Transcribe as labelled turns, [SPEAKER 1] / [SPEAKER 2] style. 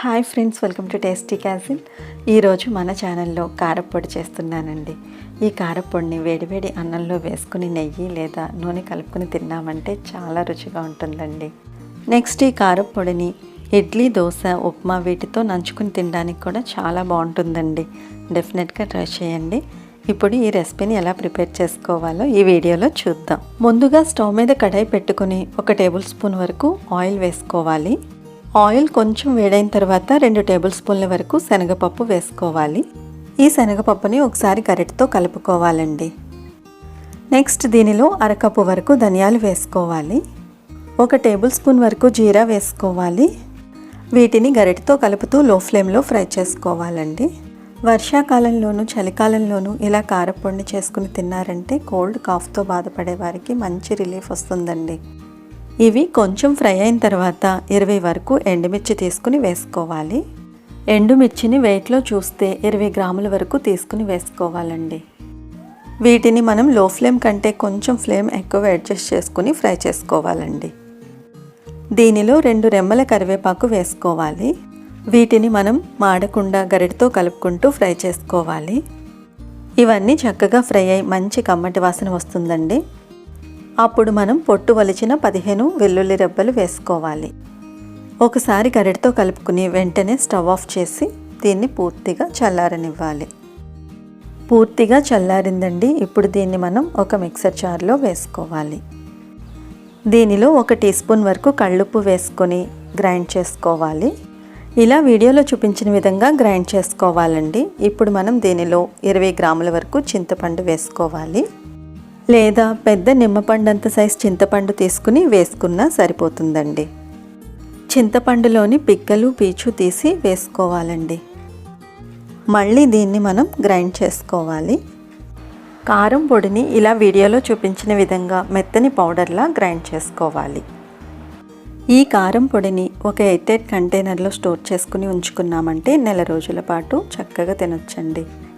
[SPEAKER 1] Hi friends welcome to tasty castle ఈరోజు మన ఛానల్లో కారప్పొడి చేస్తున్నానండి. ఈ కారప్పొడిని వేడివేడి అన్నంలో వేసుకుని నెయ్యి లేదా నూనె కలుపుకొని తిన్నామంటే చాలా రుచిగా ఉంటుందండి. నెక్స్ట్ ఈ కారప్పొడిని ఇడ్లీ దోశ ఉప్మా వీటితో నంచుకుని తినడానికి కూడా చాలా బాగుంటుందండి. డెఫినెట్గా ట్రై చేయండి. ఇప్పుడు ఈ రెసిపీని ఎలా ప్రిపేర్ చేసుకోవాలో ఈ వీడియోలో చూద్దాం. ముందుగా స్టవ్ మీద కడాయి పెట్టుకుని ఒక టేబుల్ స్పూన్ వరకు ఆయిల్ వేసుకోవాలి. ఆయిల్ కొంచెం వేడైన తర్వాత రెండు టేబుల్ స్పూన్ల వరకు శనగపప్పు వేసుకోవాలి. ఈ శనగపప్పుని ఒకసారి గరిటతో కలుపుకోవాలండి. నెక్స్ట్ దీనిలో అరకప్పు వరకు ధనియాలు వేసుకోవాలి. ఒక టేబుల్ స్పూన్ వరకు జీరా వేసుకోవాలి. వీటిని గరిటతో కలుపుతూ లో ఫ్లేమ్లో ఫ్రై చేసుకోవాలండి. వర్షాకాలంలోనూ చలికాలంలోనూ ఇలా కారపొడిని చేసుకుని తిన్నారంటే కోల్డ్ కాఫ్తో బాధపడే వారికి మంచి రిలీఫ్ వస్తుందండి. ఇవి కొంచెం ఫ్రై అయిన తర్వాత ఇరవై వరకు ఎండుమిర్చి తీసుకుని వేసుకోవాలి. ఎండుమిర్చిని వెయిట్లో చూస్తే ఇరవై గ్రాముల వరకు తీసుకుని వేసుకోవాలండి. వీటిని మనం లో ఫ్లేమ్ కంటే కొంచెం ఫ్లేమ్ ఎక్కువ అడ్జస్ట్ చేసుకుని ఫ్రై చేసుకోవాలండి. దీనిలో రెండు రెమ్మల కరివేపాకు వేసుకోవాలి. వీటిని మనం మాడకుండా గరిటతో కలుపుకుంటూ ఫ్రై చేసుకోవాలి. ఇవన్నీ చక్కగా ఫ్రై అయి మంచి కమ్మటి వాసన వస్తుందండి. అప్పుడు మనం పొట్టు వలిచిన పదిహేను వెల్లుల్లి రెబ్బలు వేసుకోవాలి. ఒకసారి గరిటతో కలుపుకుని వెంటనే స్టవ్ ఆఫ్ చేసి దీన్ని పూర్తిగా చల్లారనివ్వాలి. పూర్తిగా చల్లారిందండి. ఇప్పుడు దీన్ని మనం ఒక మిక్సర్ జార్లో వేసుకోవాలి. దీనిలో ఒక టీ స్పూన్ వరకు కళ్ళుప్పు వేసుకొని గ్రైండ్ చేసుకోవాలి. ఇలా వీడియోలో చూపించిన విధంగా గ్రైండ్ చేసుకోవాలండి. ఇప్పుడు మనం దీనిలో ఇరవై గ్రాముల వరకు చింతపండు వేసుకోవాలి. లేదా పెద్ద నిమ్మపండు అంత సైజ్ చింతపండు తీసుకుని వేసుకున్నా సరిపోతుందండి. చింతపండులోని పిక్కలు పీచు తీసి వేసుకోవాలండి. మళ్ళీ దీన్ని మనం గ్రైండ్ చేసుకోవాలి. కారం పొడిని ఇలా వీడియోలో చూపించిన విధంగా మెత్తని పౌడర్లా గ్రైండ్ చేసుకోవాలి. ఈ కారం పొడిని ఒక ఎయిటెడ్ కంటైనర్లో స్టోర్ చేసుకుని ఉంచుకున్నామంటే నెల రోజుల పాటు చక్కగా తినొచ్చండి.